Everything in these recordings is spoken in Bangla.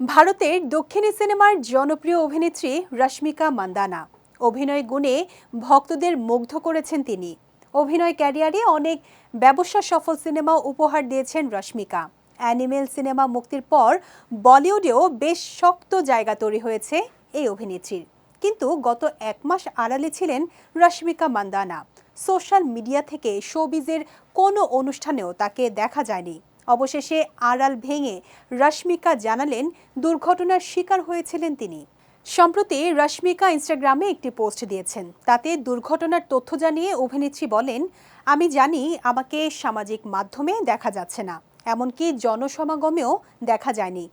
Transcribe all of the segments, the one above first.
ভারতের দক্ষিণী সিনেমার জনপ্রিয় অভিনেত্রী রশ্মিকা মান্দানা। অভিনয় গুণে ভক্তদের মুগ্ধ করেছেন তিনি। অভিনয় ক্যারিয়ারে অনেক ব্যবসা সফল সিনেমা উপহার দিয়েছেন রশ্মিকা। অ্যানিমেল সিনেমা মুক্তির পর বলিউডেও বেশ শক্ত জায়গা তৈরি হয়েছে এই অভিনেত্রীর। কিন্তু গত এক মাস আড়ালে ছিলেন রশ্মিকা মান্দানা। সোশ্যাল মিডিয়া থেকে শোবিজের কোনো অনুষ্ঠানেও তাকে দেখা যায়নি। অবশেষে আড়াল ভেঙে রশ্মিকা জানালেন, দুর্ঘটনার শিকার হয়েছিলেন তিনি। সম্প্রতি রশ্মিকা ইনস্টাগ্রামে একটি পোস্ট দিয়েছেন, তাতে দুর্ঘটনার তথ্য জানিয়ে অভিনেত্রী বলেন, আমি জানি আমাকে সামাজিক মাধ্যমে দেখা যাচ্ছে না, এমনকি জনসমাগমেও দেখা যায়নি।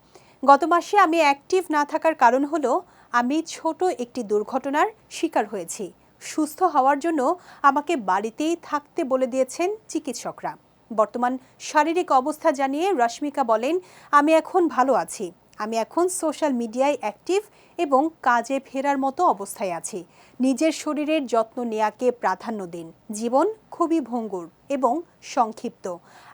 গত মাসে আমি অ্যাক্টিভ না থাকার কারণ হলো, আমি ছোট একটি দুর্ঘটনার শিকার হয়েছি। সুস্থ হওয়ার জন্য আমাকে বাড়িতেই থাকতে বলে দিয়েছেন চিকিৎসকরা। বর্তমান শারীরিক অবস্থা জানিয়ে রশ্মিকা বলেন, আমি এখন ভালো আছি। আমি এখন সোশ্যাল মিডিয়ায় অ্যাক্টিভ এবং কাজে ফেরার মতো অবস্থায় আছি। নিজের শরীরের যত্ন নেয়াকে প্রাধান্য দিন। জীবন খুবই ভঙ্গুর এবং সংক্ষিপ্ত।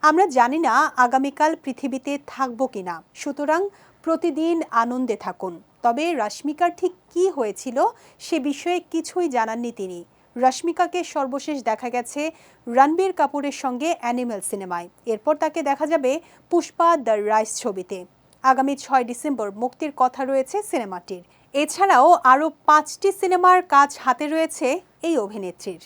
আমরা জানি না আগামীকাল পৃথিবীতে থাকব কিনা সুতরাং প্রতিদিন আনন্দে থাকুন। তবে রশ্মিকার ঠিক কী হয়েছিল সে বিষয়ে কিছুই জানাননি তিনি। রশ্মিকাকে সর্বশেষ দেখা গেছে রণবীর কাপুরের সঙ্গে অ্যানিমেল সিনেমায়। এরপর তাকে দেখা যাবে পুষ্পা দ্য রাইস ছবিতে। আগামী ছয় ডিসেম্বর মুক্তির কথা রয়েছে সিনেমাটির। এছাড়াও আরও পাঁচটি সিনেমার কাজ হাতে রয়েছে এই অভিনেত্রীর।